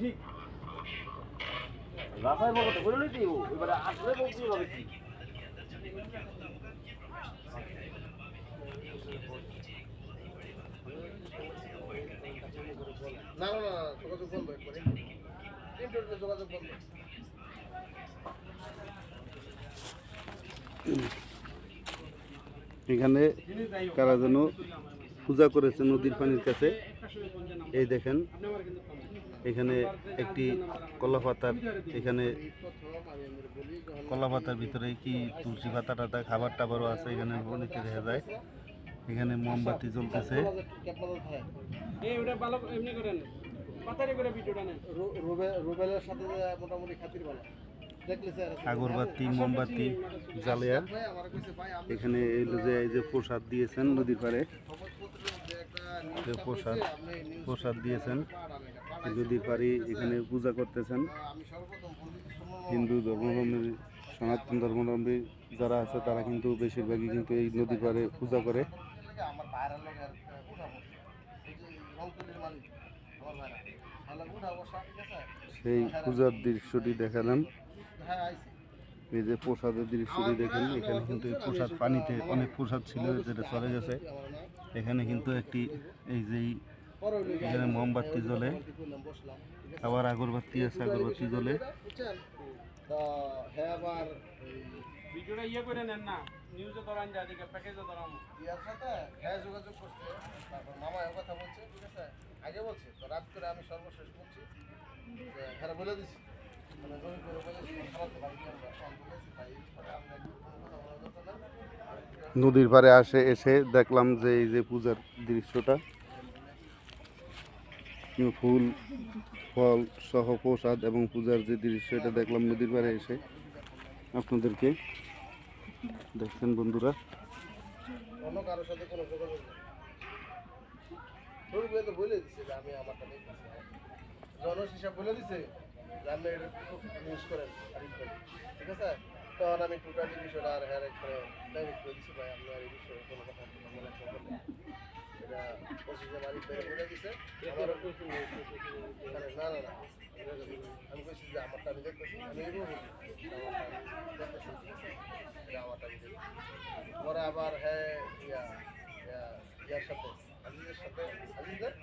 ঠিক? রাসাই বলতে তো করে লইতি এবারে আসলে বলছি হবে কি? না না যোগাযোগ বন্ধ একবারে। ইন্টারনেটে যোগাযোগ বন্ধ। এখানে কারা যেন পূজা করেছে নদীর পানির কাছে। এই দেখেন এখানে একটি কলা পাতার এখানে কলা পাতার ভিতরে কি তুলসী পাতা টাতা খাবার টাবারও আছে এখানে অনেকে দেখা যায়। এখানে মোমবাতি জ্বলতেছে। ক্যাপমাদল খায় এই ওটা ভালো এমনি করেন। পাতারি করে ভিডিওটা নেন। রু- রুবে- রুবেলের সাথে মোটামুটি খাতির ভালো। আগরবাতি, মোমবাতি। আমি এখানে এই যে এই যে প্রসাদ দিয়েছেন নদীর পাড়ে। প্রসাদ প্রসাদ দিয়েছেন। নদীর পাড়ে এখানে পূজা করতেছেন। হিন্দু ধর্মাবলম্বী, সনাতন ধর্মাবলম্বী যারা আছে, তারা কিন্তু বেশিরভাগই কিন্তু এই নদীর পাড়ে পূজা করে। সেই পূজার দৃশ্যটি দেখালাম। এই যে প্রসাদের দৃশ্যটি দেখেন এখানে কিন্তু এই প্রসাদ পানিতে অনেক প্রসাদ ছিল যেটা চলে গেছে। এখানে কিন্তু একটি এই যে এখানে মোমবাতি জ্বলে আবার আগরবাতি আছে আগরবাতি জ্বলে। তো হ্যাঁ ভিডিওটা ইয়ে করে নেন না নিউজে ধরান যায় দিকে প্যাকেজে ধরাম। ইয়ার সাথে হ্যাঁ যোগাযোগ করছে তারপর মামা এর কথা বলছে ঠিক আছে? আগে বলছে তো রাত করে আমি সর্বশেষ বলছি হ্যাঁ বলে দিছি। নদীর পাড়ে আসে, এসে দেখলাম যে এই যে পূজার দৃশ্যটা। ফুল, ফল সহ প্রসাদ এবং পূজার যে দৃশ্য, এটা দেখলাম নদীর পাড়ে এসে। আপনাদেরকে দেখছেন বন্ধুরা? জনস হিসাব বলে দিছে এটা ইউজ করেন ঠিক আছে? তখন আমি টোটালি বিষয়টা আর হ্যাঁ করে ডাইরেক্ট করে ভাই আপনি আর এই বিষয়ে কোনো কথা এটা পঁচিশে আরিফ ভাই বলে দিছে। আমার না না না। আমি কইছি যে আমারটা আমি দেখতেছি আমি এগো বলি। আমারটা আমি দেখতেছি ঠিক আছে এটা আমারটা আমি দেখতেছি। পরে আবার হ্যাঁ ইয়া ইয়া ইয়ার সাথে আজিজের সাথে আজিজের